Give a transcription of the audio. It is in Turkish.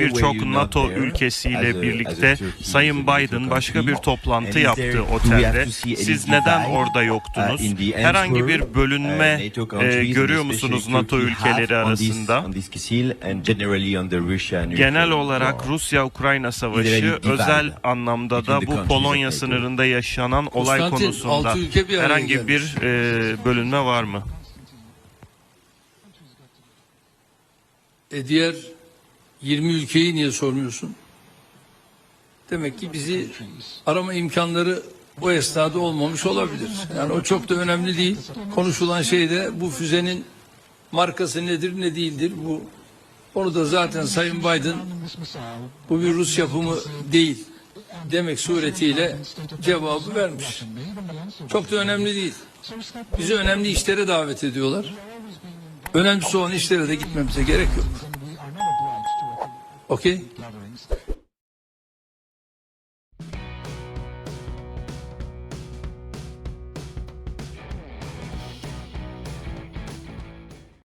Birçok NATO ülkesiyle birlikte Sayın Biden başka bir toplantı yaptı otelde. Siz neden orada yoktunuz? Herhangi bir bölünme e, görüyor musunuz NATO ülkeleri arasında? Genel olarak Rusya-Ukrayna savaşı özel anlamda da bu Polonya sınırında yaşanan olay konusunda herhangi bir e, bölünme var mı? E diğer 20 ülkeyi niye sormuyorsun? Demek ki bizi arama imkanları o esnada olmamış olabilir. Yani o çok da önemli değil. Konuşulan şey de bu füzenin markası nedir ne değildir bu. Onu da zaten Sayın Biden bu bir Rus yapımı değil demek suretiyle cevabı vermiş. Çok da önemli değil. Bizi önemli işlere davet ediyorlar. Önemlisi olan işlere de gitmemize gerek yok. Okay.